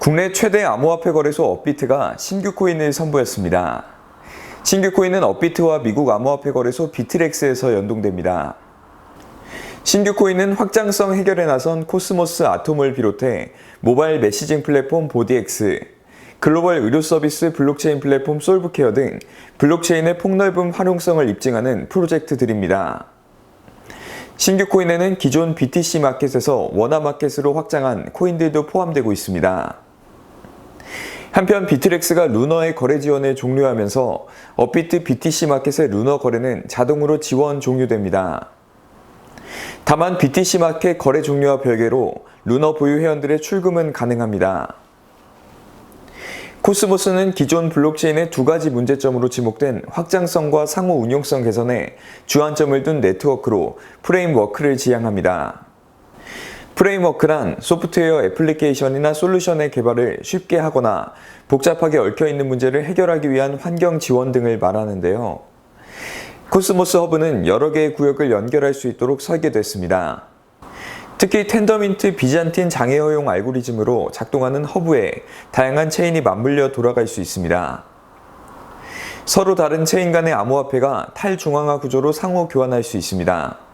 국내 최대 암호화폐 거래소 업비트가 신규 코인을 선보였습니다. 신규 코인은 업비트와 미국 암호화폐 거래소 비트렉스에서 연동됩니다. 신규 코인은 확장성 해결에 나선 코스모스 아톰을 비롯해 모바일 메시징 플랫폼 보디엑스, 글로벌 의료 서비스 블록체인 플랫폼 솔브케어 등 블록체인의 폭넓은 활용성을 입증하는 프로젝트들입니다. 신규 코인에는 기존 BTC 마켓에서 원화 마켓으로 확장한 코인들도 포함되고 있습니다. 한편 비트렉스가 루너의 거래 지원을 종료하면서 업비트 BTC 마켓의 루너 거래는 자동으로 지원 종료됩니다. 다만 BTC 마켓 거래 종료와 별개로 루너 보유 회원들의 출금은 가능합니다. 코스모스는 기존 블록체인의 두 가지 문제점으로 지목된 확장성과 상호 운용성 개선에 주안점을 둔 네트워크로 프레임워크를 지향합니다. 프레임워크란 소프트웨어 애플리케이션이나 솔루션의 개발을 쉽게 하거나 복잡하게 얽혀있는 문제를 해결하기 위한 환경 지원 등을 말하는데요. 코스모스 허브는 여러 개의 구역을 연결할 수 있도록 설계됐습니다. 특히 텐더민트 비잔틴 장애 허용 알고리즘으로 작동하는 허브에 다양한 체인이 맞물려 돌아갈 수 있습니다. 서로 다른 체인 간의 암호화폐가 탈중앙화 구조로 상호 교환할 수 있습니다.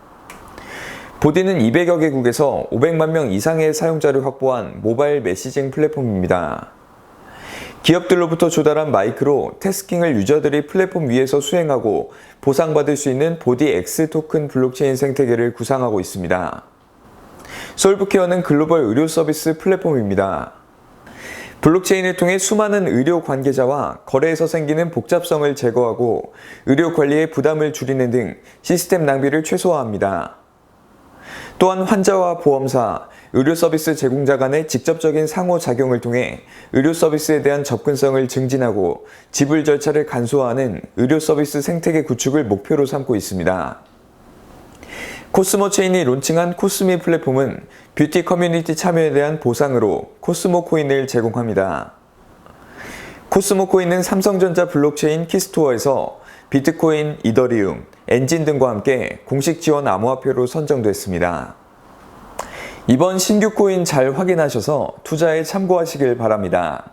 보디는 200여 개국에서 500만 명 이상의 사용자를 확보한 모바일 메시징 플랫폼입니다. 기업들로부터 조달한 마이크로 태스킹을 유저들이 플랫폼 위에서 수행하고 보상받을 수 있는 보디 X 토큰 블록체인 생태계를 구상하고 있습니다. 솔브케어는 글로벌 의료 서비스 플랫폼입니다. 블록체인을 통해 수많은 의료 관계자와 거래에서 생기는 복잡성을 제거하고 의료 관리의 부담을 줄이는 등 시스템 낭비를 최소화합니다. 또한 환자와 보험사, 의료 서비스 제공자 간의 직접적인 상호작용을 통해 의료 서비스에 대한 접근성을 증진하고 지불 절차를 간소화하는 의료 서비스 생태계 구축을 목표로 삼고 있습니다. 코스모 체인이 론칭한 코스미 플랫폼은 뷰티 커뮤니티 참여에 대한 보상으로 코스모 코인을 제공합니다. 코스모 코인은 삼성전자 블록체인 키스토어에서 비트코인, 이더리움, 엔진 등과 함께 공식 지원 암호화폐로 선정됐습니다. 이번 신규 코인 잘 확인하셔서 투자에 참고하시길 바랍니다.